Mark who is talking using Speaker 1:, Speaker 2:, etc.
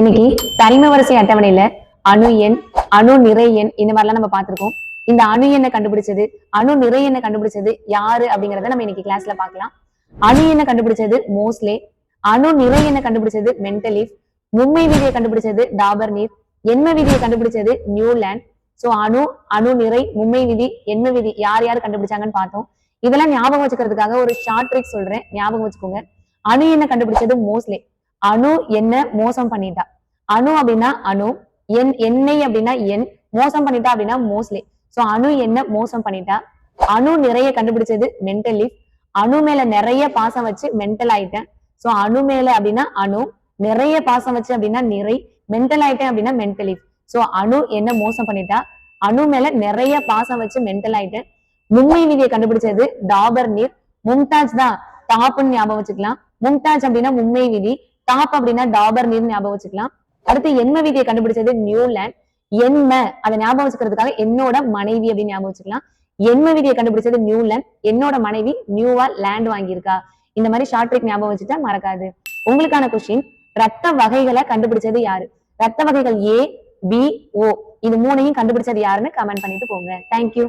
Speaker 1: இன்னைக்கு தனிம வரிசை அட்டவணையில அணு எண் அணு நிறை எண் இந்த மாதிரிலாம் நம்ம பார்த்திருக்கோம். இந்த அணு எண்ணை கண்டுபிடிச்சது அணு நிறை எண்ணை கண்டுபிடிச்சது யாரு அப்படிங்கறத நம்ம இன்னைக்கு கிளாஸ்ல பார்க்கலாம். அணு எண்ணை கண்டுபிடிச்சது மோஸ்லே அணு நிறை எண்ணை கண்டுபிடிச்சது மென்டலிஃப் மும்மை விதியை கண்டுபிடிச்சது டாபர் நீர் எண்ம விதியை கண்டுபிடிச்சது நியூலேண்ட் சோ அணு அணு நிறை மும்மை விதி எண்ம விதி யார் யார் கண்டுபிடிச்சாங்கன்னு பார்த்தோம். இதெல்லாம் ஞாபகம் வச்சுக்கிறதுக்காக ஒரு ஷார்ட் ட்ரிக் சொல்றேன். ஞாபகம் வச்சுக்கோங்க. அணு எண்ணை கண்டுபிடிச்சது மோஸ்லே அணு என்ன மோசம் பண்ணிட்டா? அணு அப்படின்னா அணு என் என்னை அப்படின்னா என் மோசம் பண்ணிட்டா அப்படின்னா மோஸ்ட்லி சோ அணு என்ன மோசம் பண்ணிட்டா? அணு நிறைய கண்டுபிடிச்சது மென்டல் லீஃப் அணு மேல நிறைய பாசம் வச்சு மென்டல் ஆயிட்டேன். சோ அணு மேல அப்படின்னா அணு நிறைய பாசம் வச்சு அப்படின்னா நிறை மென்டல் ஆயிட்டேன் அப்படின்னா மென்டல் லீஃப் சோ அணு என்ன மோசம் பண்ணிட்டா? அணு மேல நிறைய பாசம் வச்சு மென்டல் ஆயிட்டேன். மும்மை விதியை கண்டுபிடிச்சது டாபர் நீர். மும்தாஜ் தான். டாப்னு ஞாபகம் வச்சுக்கலாம். மும்தாஜ் அப்படின்னா மும்மை விதி. டாப் அப்படின்னா டாபர் நீர் ஞாபகம் வச்சுக்கலாம். அடுத்து எண்ம வீதியை கண்டுபிடிச்சது நியூலேண்ட் எண்ம அதை ஞாபகம் வச்சுக்கிறதுக்காக என்னோட மனைவி அப்படின்னு ஞாபகம் வச்சுக்கலாம். எண்ம விதியை கண்டுபிடிச்சது நியூலேண்ட் என்னோட மனைவி நியூவா லேண்ட் வாங்கியிருக்கா? இந்த மாதிரி ஷார்ட் ட்ரிக் ஞாபகம் வச்சுட்டா மறக்காது. உங்களுக்கான கொஸ்டின் ரத்த வகைகளை கண்டுபிடிச்சது யாரு? ரத்த வகைகள் ஏ பி ஓ இது மூணையும் கண்டுபிடிச்சது யாருன்னு கமெண்ட் பண்ணிட்டு போங்க. தேங்க்யூ